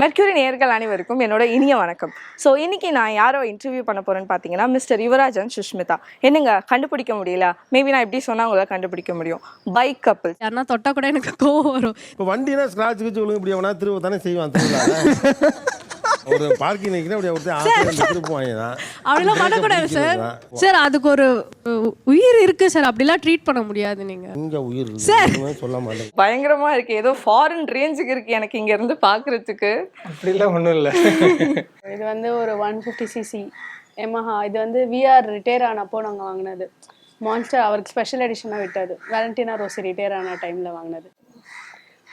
Mercury நேயர்கள் அனைவருக்கும் என்னோட இனிய வணக்கம். ஸோ இன்னைக்கு நான் யாரோ இன்டர்வியூ பண்ண போறேன்னு பார்த்தீங்கன்னா மிஸ்டர் யுவராஜன் சுஷ்மிதா. என்னங்க கண்டுபிடிக்க முடியல? மேபி நான் எப்படி சொன்னா உங்களால் கண்டுபிடிக்க முடியும். பைக் கப்பிள் யாருன்னா தொட்டா கூட எனக்கு கோவம் வரும். இப்போ வண்டினா ஸ்க்ராட்ச் வச்சு விழுங்க இப்படி எவனா திரும்ப தானே செய்வான் ஒரு பார்க்கிங் நிற்கிறேன் அப்படி ஒருத்தர் ஆசை திருப்புவாங்க தான் அப்படிலாம் பண்ணக்கூடாது சார். சார். அதுக்கு ஒரு உயிர் இருக்கு சார். அப்படிலாம் ட்ரீட் பண்ண முடியாது நீங்க. இங்கே உயிர் இருக்குன்னு சொல்ல மாட்டேன். பயங்கரமா இருக்கு. ஏதோ ஃபாரின் ரேஞ்சுக்கு இருக்கு எனக்கு இங்க இருந்து பார்க்கிறதுக்கு. அப்படிலாம் ஒன்றும் இல்லை. இது வந்து ஒரு ஒன் ஃபிஃப்டி சிசி எமஹா இது வந்து விஆர் ரிட்டையர் ஆனப்போ நாங்கள் வாங்கினது. மான்ஸ்டர் அவருக்கு ஸ்பெஷல் எடிஷனாக விட்டது. வேலண்டினா ரோசி ரிட்டையர் ஆன டைமில் வாங்கினது.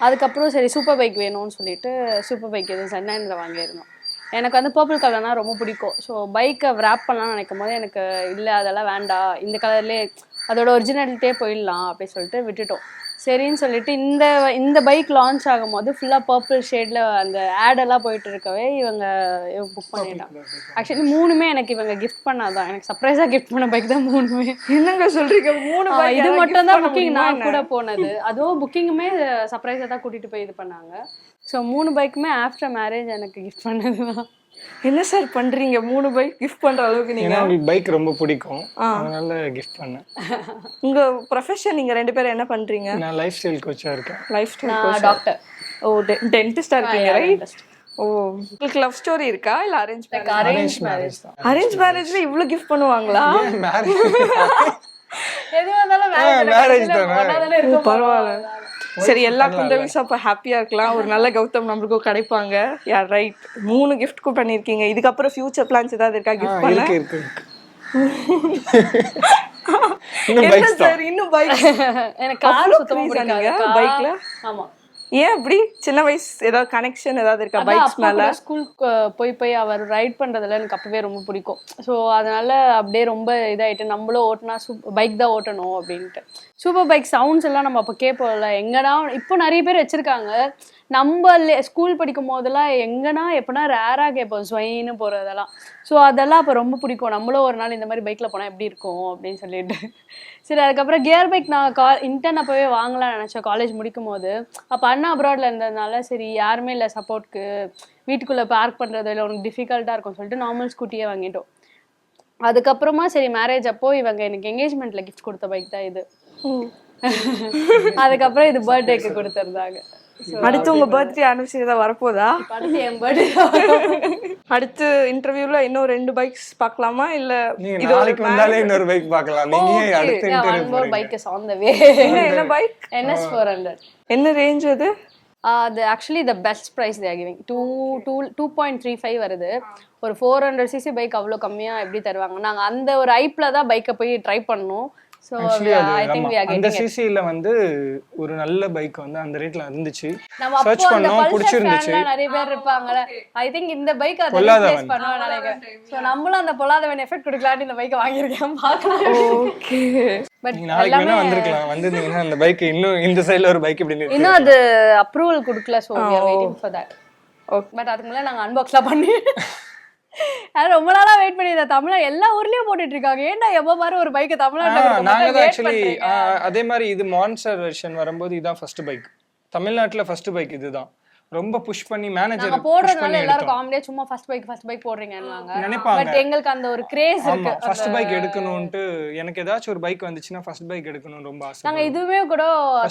அதுக்கப்புறம் சரி சூப்பர் பைக் வேணும்னு சொல்லிட்டு சூப்பர் பைக் எதுவும் சென்னையில் வாங்கியிருந்தோம். எனக்கு வந்து பர்பிள் கலர்னா ரொம்ப பிடிக்கும். ஸோ பைக்கை ரேப் பண்ணலாம்னு நினைக்கும் போது எனக்கு இல்லை அதெல்லாம் வேண்டாம். இந்த கலர்லேயே அதோட ஒரிஜினாலிட்டியே போயிடலாம் அப்படின்னு சொல்லிட்டு விட்டுட்டோம். சரின்னு சொல்லிட்டு இந்த இந்த பைக் லான்ச் ஆகும்போது ஃபுல்லாக பர்பிள் ஷேடில் அந்த ஆடெல்லாம் போயிட்டு இருக்கவே இவங்க புக் பண்ணிட்டாங்க. ஆக்சுவலி மூணுமே எனக்கு இவங்க கிஃப்ட் பண்ணாதான். எனக்கு சர்ப்ரைஸாக கிஃப்ட் பண்ண பைக் தான் மூணுமே. என்னங்க சொல்றீங்க? மூணு இது மட்டும் தான் புக்கிங் நான்? கூட போனது. அதுவும் புக்கிங்குமே சர்ப்ரைஸாக தான் கூட்டிட்டு போய் இது பண்ணாங்க. ஸோ மூணு பைக்குமே ஆஃப்டர் மேரேஜ் எனக்கு கிஃப்ட் பண்ணது தான் என்ன சார் பண்றீங்க? மூணு பைக் கிஃப்ட் பண்ற அளவுக்கு நீங்க? உங்களுக்கு பைக் ரொம்ப பிடிக்கும். அதனால கிஃப்ட் பண்ணேன். உங்க ப்ரொஃபஷன் நீங்க ரெண்டு பேரும் என்ன பண்றீங்க? நான் லைஃப் ஸ்டைல் கோச்சாக இருக்கேன் லைஃப் ஸ்டைல் டாக்டர் ஓ டென்டிஸ்டா இருக்கீங்க ரைட் ஓ உங்களுக்கு லவ் ஸ்டோரி இருக்கா? இல்ல அரேஞ்ச் மேரேஜ் அரேஞ்ச் மேரேஜ் தான். அரேஞ்ச் மேரேஜ்ல இவ்ளோ கிஃப்ட் பண்ணுவாங்களா? மேரேஜ் எது வந்தாலும் marriage தானே. பரவாயில்ல. சரி எல்லா குந்தவிஸும் அப்ப ஹாப்பியா இருக்கலாம். ஒரு நல்ல கௌதம் நம்மளுக்கும் கிடைப்பாங்க. யா ரைட் மூணு gift கு பண்ணிருக்கீங்க. இதுக்கப்புறம் ஃபியூச்சர் பிளான்ஸ் ஏதாவது இருக்கா? கிஃப்ட் பண்ண? இருக்கு இன்னும் சார் இன்னும் பைக் எனக்கு கார் சுத்தமா பிடிக்காது. bikeல? ஆமா. ஏன் அப்படி? சின்ன வயசு ஏதாவது கனெக்ஷன் ஏதாவது இருக்கா பைக்ஸ் மேல? ஸ்கூலுக்கு போய் போய் அவர் ரைட் பண்றதுல எனக்கு அப்பவே ரொம்ப பிடிக்கும். ஸோ அதனால அப்படியே ரொம்ப இதாயிட்டு நம்மளும் ஓட்டினா பைக் தான் ஓட்டணும் அப்படின்ட்டு. சூப்பர் பைக் சவுண்ட்ஸ் எல்லாம் நம்ம அப்போ கேட்போம்ல எங்கடா இப்போ நிறைய பேர் வச்சிருக்காங்க. நம்ம ஸ்கூல் படிக்கும் போதெல்லாம் எங்கன்னா எப்படின்னா ரேராக கேட்போம் ஸ்வைன்னு போகிறதெல்லாம் ஸோ அதெல்லாம் அப்போ ரொம்ப பிடிக்கும். நம்மளும் ஒரு நாள் இந்த மாதிரி பைக்கில் போனால் எப்படி இருக்கும் அப்படின்னு சொல்லிட்டு. சரி அதுக்கப்புறம் கியர் பைக் நான் கா இன்டர்ன் அப்போவே வாங்கலாம்னு நினச்சேன் காலேஜ் முடிக்கும் போது. அப்போ அண்ணா அப்ராடில் இருந்ததுனால சரி யாருமே இல்லை சப்போர்ட்க்கு வீட்டுக்குள்ளே பார்க் பண்ணுறது இல்லை உனக்கு டிஃபிகல்ட்டாக இருக்கும் சொல்லிட்டு நார்மல் ஸ்கூட்டியே வாங்கிட்டோம். அதுக்கப்புறமா சரி மேரேஜ் அப்போது இவங்க எனக்கு என்கேஜ்மெண்ட்ல கிஃப்ட் கொடுத்த பைக் தான் இது. அதுக்கப்புறம் இது பர்த்டேக்கு கொடுத்துருந்தாங்க. அடுத்து உங்க பர்த்டே அனிவர்சரி ஏதாவது வரப்போதா? அடுத்து என் பர்த்டே அடுத்து இன்டர்வியூல இன்னும் ரெண்டு பைக்ஸ் பார்க்கலாமா? இல்ல இது ஒரு நாளைக்கு வந்தாலே இன்னொரு பைக் பார்க்கலாம். நீங்க அடுத்த one interview more bike is on the way என்ன என்ன பைக் ஃபோர் ஹண்ட்ரட் என்ன ரேஞ்ச் அது? அது actually the best price they giving two two two point three five வருது. ஒரு ஃபோர் ஹண்ட்ரட் சிசி பைக் அவ்வளோ கம்மியாக எப்படி தருவாங்க? நாங்கள் அந்த ஒரு ஐப்பில் தான் பைக்கை போய் ட்ரை பண்ணோம். So I think. We are அந்த வந்து ஒரு நல்ல பைக் வந்து அந்த ரேட்ல இருந்துச்சு சர்ச் பண்ணோம் பிடிச்சிருந்துச்சு. நிறைய பேர் இருப்பாங்கல்ல ஐ திங்க் இந்த பைக் அதை. ரீப்ளேஸ் பண்ணுவாங்க நினைக்கிறேன். ஸோ நம்மளும் அந்த பொல்லாதவன் எஃபெக்ட் கொடுக்கலான்னு இந்த பைக்கை வாங்கியிருக்கேன். பார்க்கலாம். ஓகே பட் நீங்க நாளைக்கு வேணா வந்திருக்கலாம். வந்திருந்தீங்கன்னா அந்த பைக் இன்னும் இந்த சைடுல ஒரு பைக் இப்படி இன்னும் அது அப்ரூவல் கொடுக்கல so we are waiting for that but அதுக்கு முன்னாடி நாங்கள் அன்பாக்ஸ்லாம் பண்ணி அது ரொம்ப நாளா வெயிட் பண்ணியிருந்தேன். தமிழ்நாடு எல்லா ஊர்லயும் போட்டுட்டு இருக்காங்க. ஏன்டா எப்போ பாரு ஒரு பைக்கை ஆ, தமிழ்நாட்டில் நாங்க தான் ஆக்சுவலி அதே மாதிரி இது மான்ஸ்டர் வெர்ஷன் வரும்போது இதான் ஃபர்ஸ்ட் பைக் தமிழ்நாட்டுல ஃபர்ஸ்ட் பைக் இதுதான். ரொம்ப புஷ் பண்ணி மேனேஜர் நாங்க போடுறதுனால எல்லாரும் காமெடியா சும்மா ஃபர்ஸ்ட் பைக் ஃபர்ஸ்ட் பைக் போடுறீங்கன்னு நினைப்பாங்க. பட் எங்களுக்கு அந்த ஒரு கிரேஸ் இருக்கு. ஃபர்ஸ்ட் பைக் எடுக்கணும்ட்டு எனக்கு ஏதாச்சும் ஒரு பைக் வந்துச்சுன்னா ஃபர்ஸ்ட் பைக் எடுக்கணும்னு ரொம்ப ஆசை. நாங்க இதுவுமே கூட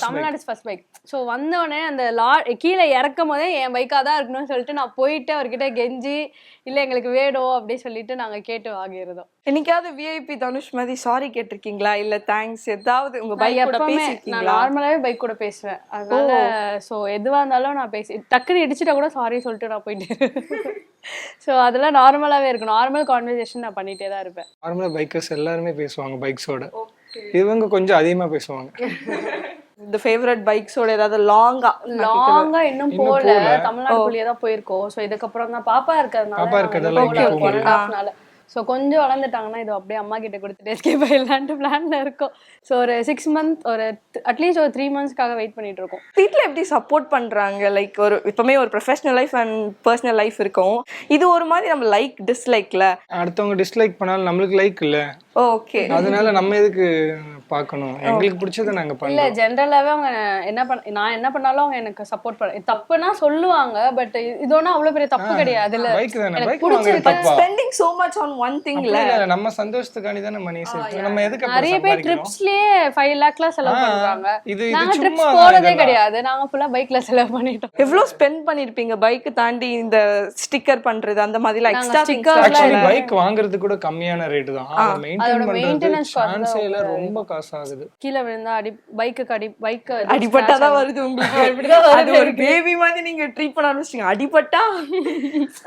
தமிழ்நாடு ஃபர்ஸ்ட் பைக் ஸோ வந்தோடனே அந்த லா கீழே இறக்கும் போதே என் பைக்காக தான் இருக்கணும்னு சொல்லிட்டு நான் போயிட்டு அவர்கிட்ட கெஞ்சி இல்லை எங்களுக்கு வேணும் அப்படின்னு சொல்லிட்டு நாங்க கேட்டு வாங்கியிருந்தோம். என்னைக்காவது விஐபி தனுஷ் மாதிரி சாரி கேட்டிருக்கீங்களா? இல்ல தேங்க்ஸ் ஏதாவது உங்க பைக் கூட எப்பவுமே நான் பேசிருக்கீங்களா? நார்மலாவே பைக் கூட பேசுவேன். அதனால ஸோ எதுவா இருந்தாலும் நான் பேசி டக்குன்னு இடிச்சிட்டா கூட சாரி சொல்லிட்டு நான் போயிட்டு. ஸோ அதெல்லாம் நார்மலாவே இருக்கும். நார்மல் கான்வர்சேஷன் நான் பண்ணிட்டே தான் இருப்பேன். நார்மலா பைக்கர்ஸ் எல்லாருமே பேசுவாங்க பைக்ஸோட இவங்க கொஞ்சம் அதிகமா பேசுவாங்க. இந்த ஃபேவரட் பைக்ஸோட ஏதாவது லாங்கா லாங்கா இன்னும் போகல. தமிழ்நாட்டுக்குள்ளேயே தான் போயிருக்கோம். ஸோ இதுக்கப்புறம் தான் பாப்பா இருக்கிறதுனால பாப்பா இருக்கிறதால ஸோ கொஞ்சம் வளர்ந்துட்டாங்கன்னா இது அப்படியே அம்மா கிட்ட கொடுத்துட்டு எஸ்கேப் ஆயிடலான்ட்டு பிளான்ல இருக்கோம். ஸோ ஒரு சிக்ஸ் மந்த் ஒரு அட்லீஸ்ட் ஒரு த்ரீ மந்த்ஸ்க்காக வெயிட் பண்ணிட்டு இருக்கோம். வீட்ல எப்படி சப்போர்ட் பண்றாங்க? லைக் ஒரு எப்பவுமே ஒரு professional life and personal life இருக்கும். இது ஒரு மாதிரி நம்ம லைக் டிஸ்லைக்ல அடுத்தவங்க டிஸ்லைக் பண்ணாலும் நம்மளுக்கு லைக் இல்ல. ஓகே அதனால நம்ம எதுக்கு பார்க்கணும் எங்களுக்கு பிடிச்சதை நாங்க இல்ல பண்றோம். ஜென்ரலாவே அவங்க என்ன பண்ண நான் என்ன பண்ணாலும் அவங்க எனக்கு சப்போர்ட் பண்ண தப்புனா சொல்லுவாங்க பட் இது ஒன்றும் அவ்வளவு பெரிய தப்பு கிடையாது. இல்ல பைக் தானே? பைக் வாங்குறது spending so much on one திங்ல இல்ல, நம்ம சந்தோஷத்துக்காண்டி தானே மணி சேர்த்து நம்ம எதுக்கு நிறைய பேர் ட்ரிப்ஸ்லயே ஃபைவ் லேக்லாம் செலவு பண்றாங்க இது இது நாங்க சும்மா ட்ரிப்ஸ் போறதே. கிடையாது. நாங்க ஃபுல்லா பைக்ல செலவு பண்ணிட்டோம். எவ்வளவு ஸ்பெண்ட் பண்ணிருப்பீங்க பைக் தாண்டி இந்த ஸ்டிக்கர் பண்றது அந்த மாதிரிலாம் எக்ஸ்ட்ரா இல்ல. பைக் வாங்குறது கூட கம்மியான ரேட் தான். அதோட பண்றது சான்ஸே இல்ல ரொம்ப ரொம்ப காசு ஆகுது. கீழே விழுந்தா அடி பைக்கு அடி பைக் அடிபட்டாதான் வருது உங்களுக்கு. இப்படிதான் வருது அது ஒரு பேபி மாதிரி நீங்க ட்ரீட் பண்ண ஆரம்பிச்சிட்டீங்க. அடிபட்டா?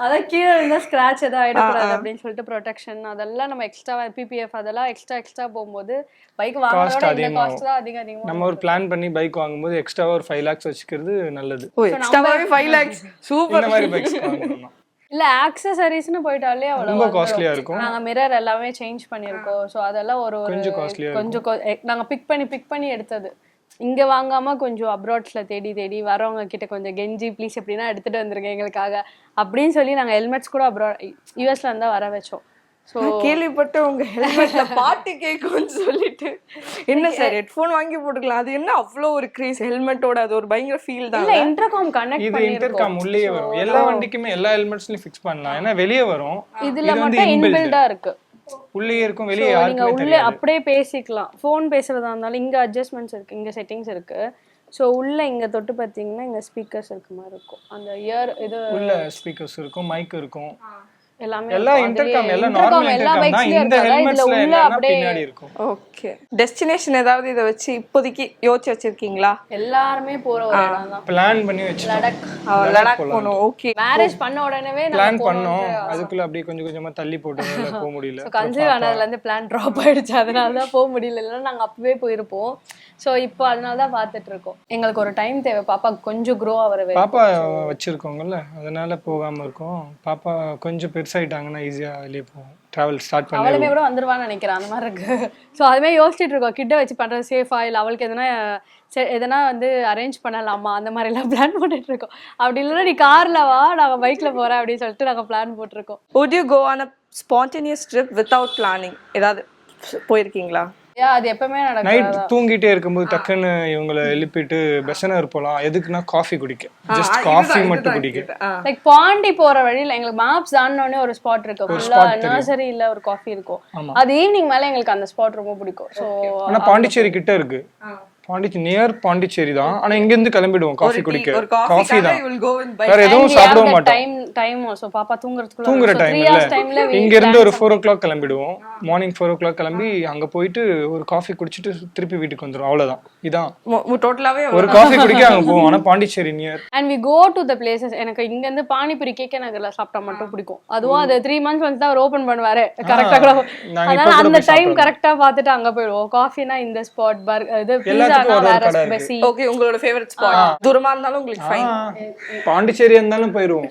அதான் கீழே இருந்தா ஸ்கிராட்ச் எதாவது ஆயிடக்கூடாது அப்படின்னு சொல்லிட்டு ப்ரொடெக்ஷன் அதெல்லாம் நம்ம எக்ஸ்ட்ரா பிபிஎஃப் அதெல்லாம் எக்ஸ்ட்ரா எக்ஸ்ட்ரா போகும்போது பைக் வாங்குறதோட இந்த. காஸ்ட் தான் அதிகம் அதிகமா நம்ம ஒரு பிளான் பண்ணி பைக் வாங்கும்போது எக்ஸ்ட்ரா ஒரு ஃபைவ் லேக்ஸ் வச்சுக்கிறது நல்லது. ஓ எக்ஸ்ட்ராவே ஃபைவ் லேக்ஸ் சூப்பர் இந்த மாதிரி பைக்ஸ் வாங்கணும். இல்ல ஆக்சசரிஸ்னு போயிட்டாலே அவ்வளவு ரொம்ப. காஸ்ட்லியா இருக்கும். நாங்க மிரர் எல்லாமே சேஞ்ச் பண்ணிருக்கோம் சோ அதெல்லாம் ஒரு ஒரு கொஞ்சம் ஆ கொஞ்சம் நாங்க பிக் பண்ணி பிக் பண்ணி எடுத்தது. இங்க வாங்காம கொஞ்சம் அப்ராட்ஸ்ல தேடி தேடி வரவங்க கிட்ட கொஞ்சம் கெஞ்சி ப்ளீஸ் எப்படின்னா எடுத்துட்டு வந்துருங்க எங்களுக்காக. அப்படின்னு சொல்லி நாங்க ஹெல்மெட்ஸ் கூட அப்ராட் யூஎஸ்ல இருந்தா வர வச்சோம். கேள்விப்பட்ட உங்க ஹெல்மெட்ல பாட்டு கேட்கும்னு சொல்லிட்டு. என்ன சார் ஹெட்ஃபோன் வாங்கி போட்டுக்கலாம். அது என்ன அவ்வளோ ஒரு கிரேஸ் ஹெல்மெட்டோட அது ஒரு பயங்கர ஃபீல் தான் இல்ல இன்டர்காம் கனெக்ட் இது இன்டர்காம் உள்ளேயே வரும். எல்லா வண்டிக்குமே எல்லா ஹெல்மெட்ஸ்லயும் ஃபிக்ஸ் பண்ணலாம். ஏன்னா வெளியே வரும். இதுல மட்டும். இன்பில்டா இருக்கு. உள்ளேயே இருக்கும் வெளியே நீங்க உள்ளே அப்படியே பேசிக்கலாம். ஃபோன் பேசுறதா இருந்தாலும் இங்க அட்ஜஸ்ட்மெண்ட்ஸ் இருக்கு இங்க செட்டிங்ஸ் இருக்கு. ஸோ உள்ள இங்க தொட்டு பார்த்தீங்கன்னா இங்க ஸ்பீக்கர்ஸ் இருக்க மாதிரி இருக்கும். அந்த இயர் இது உள்ள ஸ்பீக்கர்ஸ் இருக்கும் மைக் இருக்கும். டெஸ்டினேஷன் ஏதாவது இதை வச்சு இப்போதைக்கு யோசிச்சு வச்சிருக்கீங்களா? எல்லாருமே போற ஒரு இடம் தான் பிளான் பண்ணி வச்சு லடாக். அஹ் லடாக் போகணும். ஓகே மேரேஜ் பண்ண உடனே பிளான் பண்ணோம். அதுக்குள்ள அப்படியே கொஞ்சம் கொஞ்சமா தள்ளி போட்டதால போக முடியல. கன்சீவ் ஆனதுல இருந்து பிளான் ட்ராப் ஆயிடுச்சு. அதனால தான் போக முடியல. இல்லைன்னா நாங்க அப்பவே போயிருப்போம். ஸோ இப்போ அதனால தான் பார்த்துட்டு இருக்கோம். எங்களுக்கு ஒரு டைம் தேவை. பாப்பா கொஞ்சம் க்ரோ ஆகிற வரைக்கும். பாப்பா வச்சிருக்கோங்கல்ல. அதனால போகாம இருக்கோம். பாப்பா கொஞ்சம் பெருசாயிட்டாங்கன்னா ஈஸியா வெளியே போவோம். டிராவல் ஸ்டார்ட் பண்ணி அவளுமே கூட வந்துருவான்னு நினைக்கிறேன் அந்த மாதிரி இருக்கு. ஸோ அதுமே யோசிச்சுட்டு இருக்கோம். கிட்ட வச்சு பண்றது சேஃபா இல்லை அவளுக்கு எதனா எதனா வந்து அரேஞ்ச் பண்ணலாமா? அந்த மாதிரி எல்லாம் பிளான் பண்ணிட்டு இருக்கோம். அப்படி இல்லைன்னா நீ கார்ல வா நாங்க பைக்ல போறேன் அப்படின்னு சொல்லிட்டு நாங்க பிளான் போட்டிருக்கோம். Would you go on a spontaneous trip without planning? ஏதாவது போயிருக்கீங்களா? அது எப்பவுமே நடக்கும் நைட் தூங்கிட்டே இருக்கும்போது டக்குன்னு இவங்களை எழுப்பிட்டு பெசனர் போலாம் எதுக்குன்னா காஃபி குடிக்க. ஜஸ்ட் காஃபி மட்டும் குடிக்க. லைக் பாண்டி போற வழியில எங்களுக்கு மேப்ஸ் தாண்டோடனே ஒரு ஸ்பாட் இருக்கு. ஃபுல்லா நர்சரியில ஒரு காஃபி இருக்கும். அது ஈவினிங் மேல எங்களுக்கு அந்த ஸ்பாட் ரொம்ப பிடிக்கும். ஸோ ஆனா பாண்டிச்சேரி கிட்ட இருக்கு. பாண்டிச்சேரி நியர் பாண்டிச்சேரி தான். ஆனா இங்க இருந்து கிளம்பிடுவோம் காஃபி குடிக்க. ஒரு காஃபி தான். you will go with bike. வேற எதுவும் சாப்பிட மாட்டோம். டைம் ஆல்சோ பாப்பா தூங்குறதுக்குள்ள தூங்குற டைம் we இங்க இருந்து ஒரு ஃபோர் ஓ கிளாக் கிளம்பிடுவோம். மார்னிங் ஃபோர் ஓ கிளாக் கிளம்பி அங்க போயிட்டு ஒரு காஃபி குடிச்சிட்டு திருப்பி வீட்டுக்கு வந்துரும் அவ்வளவுதான். இதான். டோட்டலாவே ஒரு காஃபி குடிக்க அங்க போவோம். ஆனா Pondicherry near and we go to the places எனக்கு இங்க இருந்து பானிபூரி கேக்கே நகர்ல சாப்பிட்டா மட்டும் பிடிக்கும். அதுவும் அது த்ரீ மந்த்ஸ் வந்து தான் அவர் ஓபன் பண்ணுவாரு. கரெக்டா கூட. அதனால அந்த டைம். கரெக்டா பார்த்துட்டு அங்க போயிடுவோம். காஃபினா இந்த ஸ்பாட் பர் இது பீஸானா வேற ஓகே உங்களோட ஃபேவரட் ஸ்பாட் தூரமா இருந்தாலும் உங்களுக்கு ஃபைன் பாண்டிச்சேரி இருந்தாலும் போயிருவோம்.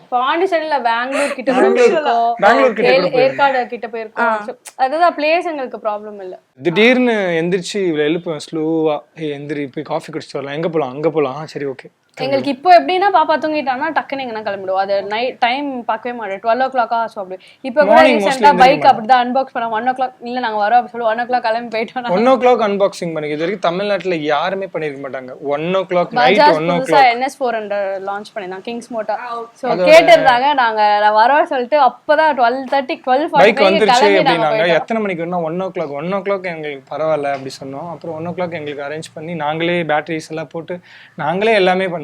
பாண்டிச்சேரியில பெங்களூர் கிட்ட போயிருக்கோம். பெங்களூர் கிட்ட ஏற்காடு கிட்ட போயிருக்கோம். அதுதான் பிளேஸ் எங்களுக்கு ப்ராப்ளம் இல்ல. திடீர்னு எந்திரிச்சு இவ்வளவு எழுப்புவேன் ஸ்லோவா ஏய் எந்திரி போய் காஃபி குடிச்சிட்டு வரலாம். எங்க போலாம்? அங்க போலாம். சரி ஓகே எங்களுக்கு இப்போ எப்படின்னா பாப்பா தூங்கிட்டான்னா டக்குன்னு எங்கன்னா கிளம்பிடுவோம். அது நைட் டைம் பார்க்கவே மாட்டோம். டுவெல் ஓ கிளாக்கா ஸோ அப்படி. இப்போ கூட ரீசெண்டாக பைக் அப்படிதான் அன்பாக்ஸ் பண்ண ஒன் ஓ கிளாக் இல்லை நாங்கள் வரோம் அப்படி சொல்லி ஒன் ஓ கிளாக் கிளம்பி போயிட்டோம் ஒன் ஓ கிளாக் அன்பாக்சிங் பண்ணி இது வரைக்கும் தமிழ்நாட்டுல யாருமே பண்ணிருக்க மாட்டாங்க. One o'clock night one o'clock NS four hundred launch பண்ணிருந்தாங்க கிங்ஸ் மோட்டா ஸோ கேட்டிருந்தாங்க. நாங்க நான் வரோம் சொல்லிட்டு அப்பதான் டுவெல் தேர்ட்டி டுவெல் பைக் வந்துருச்சு அப்படின்னாங்க. எத்தனை மணிக்கு வேணா one o'clock one o'clock எங்களுக்கு பரவாயில்ல அப்படி சொன்னோம். அப்புறம் ஒன் ஓ கிளாக் எங்களுக்கு அரேஞ்ச் பண்ணி நாங்களே பேட்டரிஸ் எல்லாம் போட்டு நாங்களே எல்லாமே பண்ணோம்.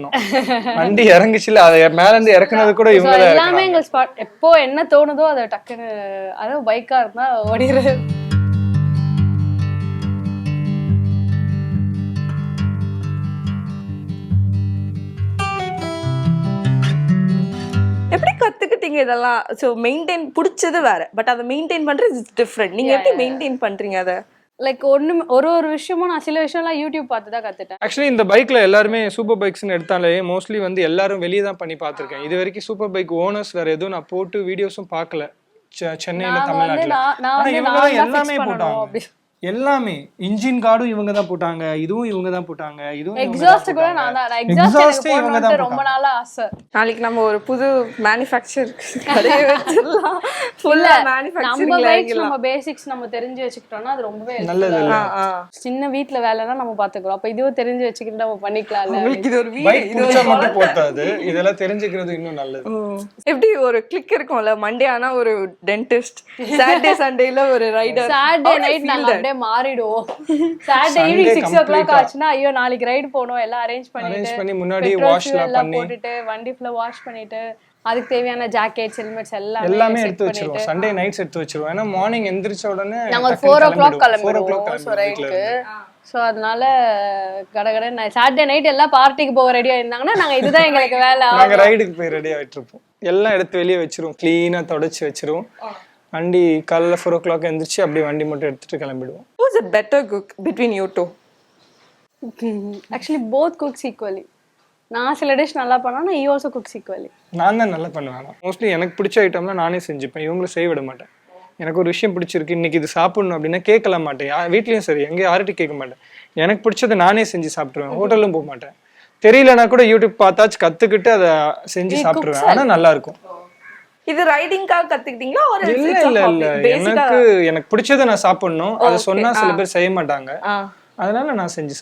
வண்டி இறங்குச்சுல அதை மேல இருந்து இறக்குனது கூட இவங்க எல்லாமே. எங்க ஸ்பாட் எப்போ என்ன தோணுதோ அதை டக்குன்னு அதாவது பைக்கா இருந்தா ஓடிடுறது எப்படி கத்துக்கிட்டீங்க இதெல்லாம்? ஸோ மெயின்டைன் பிடிச்சது வேற பட் அதை மெயின்டைன் பண்றது இஸ் டிஃப்ரெண்ட் நீங்க எப்படி மெயின்டைன் பண்றீங்க அதை? லைக் ஒண்ணு ஒரு ஒரு விஷயமும் நான் சில விஷயம்லாம் யூடியூப் பார்த்து தான் கத்துட்டேன். ஆக்சுவலி இந்த பைக்ல எல்லாருமே சூப்பர் பைக்ஸ்னு எடுத்தாலே மோஸ்ட்லி வந்து எல்லாரும் வெளியே தான் பண்ணி பார்த்திருக்கேன். இது வரைக்கும் சூப்பர் பைக் ஓனர்ஸ் வேற எதுவும் நான் போட்டு வீடியோஸும் பார்க்கல. சென்னையில தமிழ்நாட்டுல. எல்லாமே போட்டாங்க. அப்படி எல்லாமே. இன்ஜின் கார்டும் இவங்க தான் போட்டாங்க. இதுவும் இவங்க தான் போட்டாங்க. இதுவும் எக்ஸாஸ்ட் கூட. நான் தான். எக்ஸாஸ்ட் இவங்க தான் ரொம்ப. நாளா ஆசை. நாளைக்கு நம்ம ஒரு புது மேனுஃபேக்சர் கடையை வச்சிடலாம். ஃபுல்லா நம்ம மேனுஃபேக்சரிங்ல பைக்ஸ் நம்ம பேசிக்ஸ் நம்ம தெரிஞ்சு வச்சுக்கிட்டோம்னா அது ரொம்பவே நல்லது. சின்ன வீட்ல வேலைன்னா நம்ம பாத்துக்கிறோம். அப்ப இதுவும் தெரிஞ்சு வச்சுக்கிட்டு நம்ம பண்ணிக்கலாம்ல. உங்களுக்கு இது ஒரு வீடு இது மட்டும் போட்டாது இதெல்லாம் தெரிஞ்சுக்கிறது இன்னும் நல்லது. எப்படி ஒரு கிளிக் இருக்கும்ல? மண்டே ஆனா ஒரு டென்டிஸ்ட் சாட்டர்டே சண்டேல ஒரு ரைடர் சாட்டர்டே நைட் நாங்க அப்படியே மாறிடுவோம். Saturday evening six o'clock. ஆச்சுன்னா ஐயோ நாளைக்கு ரைடு போகணும். எல்லாம் அரேஞ்ச் பண்ணிட்டு பண்ணி முன்னாடி வாஷ் எல்லாம் போட்டுட்டு வண்டி ஃபுல்லா வாஷ் பண்ணிட்டு அதுக்கு தேவையான ஜாக்கெட்ஸ் ஹெல்மெட்ஸ் எல்லாமே எல்லாமே எடுத்து வச்சிருவோம். சண்டே நைட்ஸ் எடுத்து வச்சிருவோம். ஏன்னா மார்னிங் எந்திரிச்ச உடனே நாங்க ஒரு ஃபோர் ஓ கிளாக் கிளம்பிடுவோம். So right. ஸோ அதனால கடகட சாட்டர்டே நைட் எல்லாம் பார்ட்டிக்கு போக ரெடியா இருந்தாங்கன்னா நாங்க இதுதான் எங்களுக்கு வேலை. நாங்க ரைடுக்கு போய் ரெடி ஆயிட்டு இருப்போம் எல்லாம் எடுத்து வெளியே வச்சிருவோம். க்ளீனா தொடச்சு வச்சிருவோம். வண்டி காலைல ஃபோர் ஓ கிளாக் எந்திரிச்சு அப்படியே வண்டி மட்டும் எடுத்துட்டு கிளம்பிடுவோம். Who's a better cook between you two? Actually both cooks equally நான் சில டிஷ் நல்லா பண்ணா ஈ ஆல்சோ குக்ஸ் ஈக்குவலி நான் தான் நல்லா பண்ணுவேன். மோஸ்ட்லி எனக்கு பிடிச்ச ஐட்டம்லாம் நானே செஞ்சுப்பேன். இவங்களும் செய்ய விட மாட்டேன். எனக்கு ஒரு விஷயம் பிடிச்சிருக்கு இன்னைக்கு இது சாப்பிடணும் அப்படின்னா கேட்கல மாட்டேன். யா- வீட்லயும் சரி எங்க யார்கிட்டயும் கேட்க மாட்டேன். எனக்கு பிடிச்சதை நானே செஞ்சு சாப்பிட்டுருவேன். ஹோட்டலும் போக மாட்டேன். தெரியலனா கூட யூடியூப் பார்த்தாச்சு கத்துக்கிட்டு அதை செஞ்சு சாப்பிட்டுருவேன். ஆனா நல்லா இருக்கும். இது ரைடிங்காக கத்துக்கிட்டீங்களா? ஒரு இல்ல இல்ல இல்ல. எனக்கு எனக்கு பிடிச்சதை நான் சாப்பிடணும். அதை சொன்னா சில பேர் செய்ய மாட்டாங்க. அதனால நான் செஞ்சு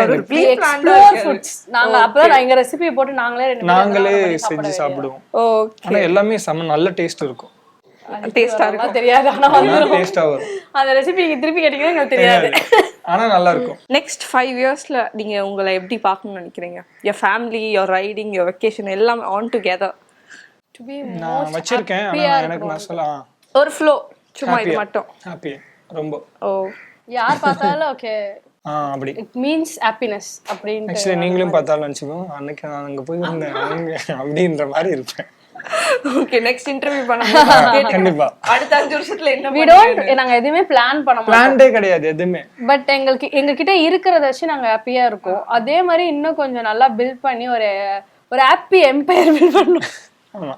எனக்கு ஃபுட்ஸ் நாங்க அப்பதான் நான் எங்க ரெசிபியை போட்டு நாங்களே நாங்களே செஞ்சு சாப்பிடுவோம். ஓகே ஆனா எல்லாமே செம்ம நல்ல டேஸ்ட் இருக்கும். டேஸ்டா தெரியாது. ஆனா. டேஸ்டா வரும். அந்த ரெசிபி நீங்க திருப்பி கேட்டீங்கன்னா எங்களுக்கு தெரியாது. ஆனா நல்லா இருக்கும். நெக்ஸ்ட் ஃபைவ் இயர்ஸ்ல நீங்க உங்களை எப்படி பார்க்கணும்னு நினைக்கிறீங்க? Your family your riding your vacation எல்லாம் ஆன் டுகெதர் டு பி நான் வச்சிருக்கேன் ஆனா எனக்கு நான் சொல்ல ஒரு ஃப்ளோ சும்மா இது மட்டும். ஹாப்பி ரொம்ப. ஓ. யார் பார்த்தாலும் ஓகே ஆ அப்படி. இட் மீன்ஸ் ஹாப்பினஸ் அப்படின்ட்டு. ஆக்சுவலி நீங்களும் பார்த்தாலும் நினச்சிக்கோங்க அன்னைக்கு நான் அங்க போய் இருந்தேன் அப்படின்ற மாதிரி இருப்பேன். ஓகே நெக்ஸ்ட் இன்டர்வியூ பண்ணும்போது கண்டிப்பா. அடுத்த அஞ்சு வருஷத்துல என்ன வி டோன்ட் நாங்க எதுவுமே பிளான் பண்ண மாட்டோம். பிளான்டே கிடையாது எதுவுமே. பட் எங்களுக்கு எங்க கிட்ட இருக்கிறத வச்சு நாங்க ஹாப்பியா இருக்கோம். அதே மாதிரி இன்னும் கொஞ்சம் நல்லா பில்ட் பண்ணி ஒரு ஒரு ஹாப்பி எம்பையர் பில்ட் பண்ணோம். ஆமா ஒரு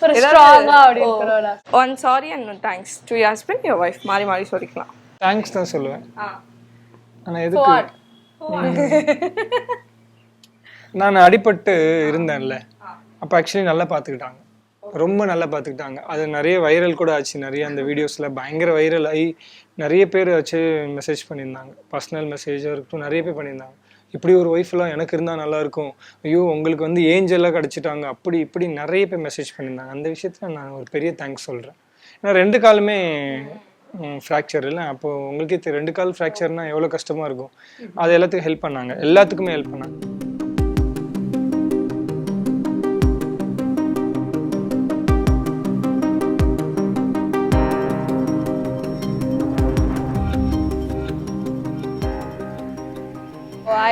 ஸ்ட்ராங்கா அப்படி இருக்கிறோட one sorry and thanks to your husband your wife மாறி மாறி சொல்லிக்கலாம். தேங்க்ஸ் தான் சொல்லுவேன். ஆனா எதுக்கு? நான் அடிபட்டு இருந்தேன்ல. அப்போ ஆக்சுவலி நல்லா பார்த்துக்கிட்டாங்க. ரொம்ப நல்லா பார்த்துக்கிட்டாங்க. அது நிறைய வைரல் கூட ஆச்சு. நிறைய அந்த வீடியோஸில் பயங்கர வைரல் ஆகி நிறைய பேர் வச்சு மெசேஜ் பண்ணியிருந்தாங்க. பர்சனல் மெசேஜாக இருக்கட்டும் நிறைய பேர் பண்ணியிருந்தாங்க. இப்படி ஒரு ஒய்ஃப்லாம் எனக்கு இருந்தால் நல்லாயிருக்கும் ஐயோ உங்களுக்கு வந்து ஏஞ்செல்லாம் கிடச்சிட்டாங்க. அப்படி இப்படி நிறைய பேர் மெசேஜ் பண்ணியிருந்தாங்க. அந்த விஷயத்தில் நான் ஒரு பெரிய தேங்க்ஸ் சொல்கிறேன் ஏன்னா ரெண்டு காலுமே ஃப்ராக்சர் இல்லை. அப்போது உங்களுக்கே ரெண்டு கால் ஃப்ராக்சர்னால் எவ்வளோ கஷ்டமாக இருக்கும். அது எல்லாத்துக்கும் ஹெல்ப் பண்ணாங்க. எல்லாத்துக்குமே ஹெல்ப் பண்ணாங்க.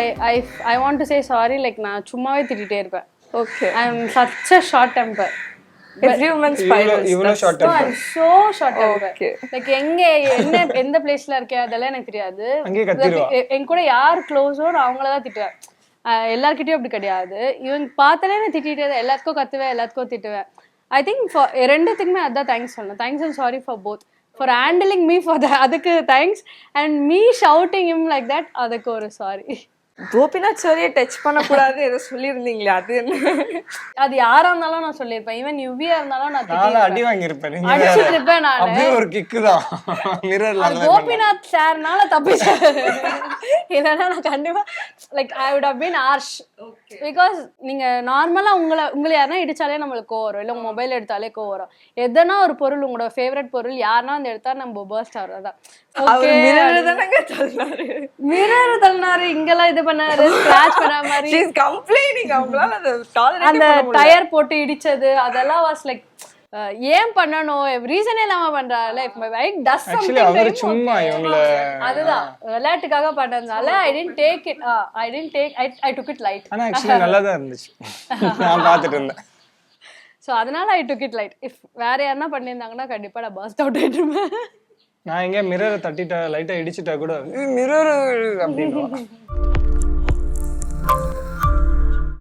I I I want to say sorry like நான் சும்மாவே திட்டிகிட்டே இருப்பேன். Okay I am such a short temper எந்த பிளேஸ்ல இருக்கே அதெல்லாம் எனக்கு தெரியாது. என் கூட யார் க்ளோஸோ நான் அவங்கள தான் திட்டுவேன். அஹ் எல்லார்கிட்டயும் அப்படி கிடையாது. இவங்க பார்த்தாலே நான் திட்டிகிட்டே தான் எல்லாத்துக்கும் கத்துவேன் எல்லாத்துக்கும் திட்டுவேன். ஐ திங்க் ஃபார் ரெண்டுத்துக்குமே அதான் தேங்க்ஸ் சொல்லணும் thanks and sorry for both for handling me for the அதுக்கு thanks and me shouting him like that அதுக்கு ஒரு சாரி கோபிநாத் சாரியை டச் பண்ணக்கூடாது ஏதோ சொல்லியிருந்தீங்களே அது என்ன? அது யாரா இருந்தாலும் நான் சொல்லியிருப்பேன். ஈவன் யுவியா இருந்தாலும் நான் திட்டிருப்பேன். அடி வாங்கியிருப்பேன் நீங்க. இருப்பேன் நானு. அப்படியே ஒரு கிக்கு தான். மிரர்ல அது கோபிநாத் சார்னால தப்பிச்சேன் இல்லைன்னா நான் கண்டிப்பா like I would have been harsh because நீங்க நார்மலா உங்களை உங்களை யாருன்னா இடிச்சாலே நம்மளுக்கு கோவம் வரும். இல்ல உங்க மொபைல் எடுத்தாலே கோவம் வரும். எதனா ஒரு பொருள் உங்களோட ஃபேவரட் பொருள் யாருன்னா வந்து எடுத்தா நம்ம பர்ஸ்ட் அதான். அவர் மிரர் தள்ளினாரு. இங்கெல்லாம் இது பண்ணாரு ஸ்கிராச் பண்ண மாதிரி. கம்ப்ளைனிங் அவங்களால அந்த டயர் போட்டு இடிச்சது அதெல்லாம் வாஸ் லைக் ஏன் பண்ணணும்? ரீசனே இல்லாம பண்றாருல இஃப் மை பைக் டஸ் அவர் சும்மா இவங்கள அதுதான். விளையாட்டுக்காக பண்ணதுனால I tend take it I tend take I I took it light ஆனா ஆக்சுவலி நல்லா தான் இருந்துச்சு. நான் பார்த்துட்டு இருந்தேன். ஸோ அதனால I took it light if வேற யாருன்னா பண்ணியிருந்தாங்கன்னா கண்டிப்பா நான் பஸ்ட் அவுட் ஆயிட்டுருப்பேன் நான் எங்கேயா மிரரை தட்டிட்டா லைட்டா இடிச்சிட்டா கூட மிரர் அப்படின்னு